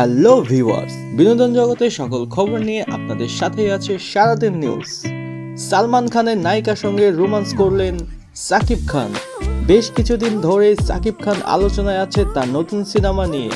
Hello viewers বিনোদন জগতের সকল খবর নিয়ে আপনাদের সাথে আছে সারাদিন নিউজ সালমান খানের নায়িকার সঙ্গে রোমান্স করলেন সাকিব খান। বেশ কিছুদিন ধরে সাকিব খান আলোচনায় আছে তার নতুন সিনেমা নিয়ে।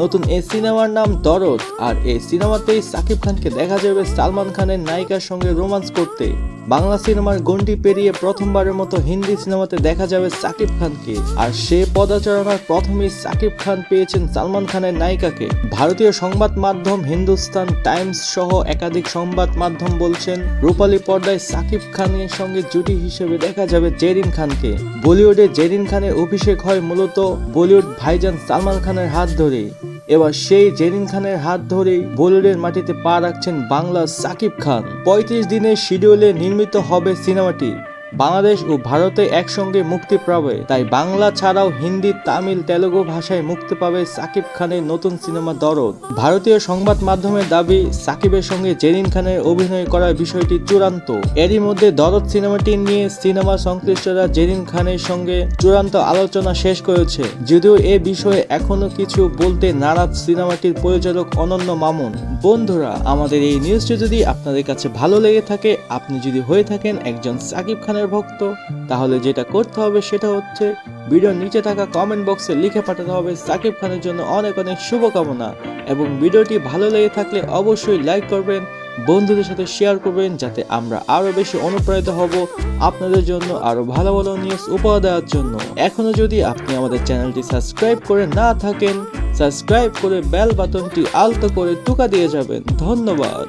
নতুন এই সিনেমার নাম দরদ, আর এই সিনেমাতেই সাকিব খানকে দেখা যাবে সালমান খানের নায়িকার সঙ্গে রোমান্স করতে। বাংলা সিনেমার গন্ডি পেরিয়ে প্রথমবারের মতো হিন্দি সিনেমাতে দেখা যাবে সাকিব খানকে, আর সে পদাচারণার প্রথমেই সাকিব খান পেয়েছেন সালমান খানের নায়িকাকে। ভারতীয় সংবাদ মাধ্যম হিন্দুস্তান টাইমস সহ একাধিক সংবাদ মাধ্যম বলছেন, রূপালী পর্দায় সাকিব খানের সঙ্গে জুটি হিসেবে দেখা যাবে জেরিন খানকে। বলিউডে জেরিন খানের অভিষেক হয় মূলত বলিউড ভাইজান সালমান খানের হাত ধরেই। এবার সেই জেরিন খানের হাত ধরেই বলিউডের মাটিতে পা রাখছেন বাংলা সাকিব খান। পঁয়ত্রিশ দিনের শিডিউলে নির্মিত হবে সিনেমাটি। বাংলাদেশ ও ভারতে একসঙ্গে মুক্তি পাবে, তাই বাংলা ছাড়াও হিন্দি, তামিল, তেলুগু ভাষায় মুক্তি পাবে সাকিব খানের নতুন সিনেমা দরদ। ভারতীয় সংবাদ মাধ্যমের দাবি, সাকিবের সঙ্গে জেরিন খানের অভিনয় করার বিষয়টি চূড়ান্ত। এরই মধ্যে দরদ সিনেমাটি নিয়ে সিনেমা সংশ্লিষ্টরা জেরিন খানের সঙ্গে চূড়ান্ত আলোচনা শেষ করেছে, যদিও এ বিষয়ে এখনও কিছু বলতে নারাজ সিনেমাটির পরিচালক অনন্য মামুন। বন্ধুরা, আমাদের এই নিউজটি যদি আপনাদের কাছে ভালো লেগে থাকে, আপনি যদি হয়ে থাকেন একজন সাকিব খানের ভক্ত, তাহলে যেটা করতে হবে সেটা হচ্ছে ভিডিওর নিচে থাকা কমেন্ট বক্সে লিখে পাঠাতে হবে সাকিব খানের জন্য অনেক অনেক শুভকামনা এবং ভিডিওটি ভালো লেগে থাকলে অবশ্যই লাইক করবেন, বন্ধুদের সাথে শেয়ার করবেন যাতে আমরা আরও বেশি অনুপ্রাণিত হব আপনাদের জন্য আরও ভালো ভালো নিউজ উপহার দেওয়ার জন্য। এখনও যদি আপনি আমাদের চ্যানেলটি সাবস্ক্রাইব করে না থাকেন সাবস্ক্রাইব করে বেল বাটনটি আলতো করে টুকা দিয়ে যাবেন। ধন্যবাদ।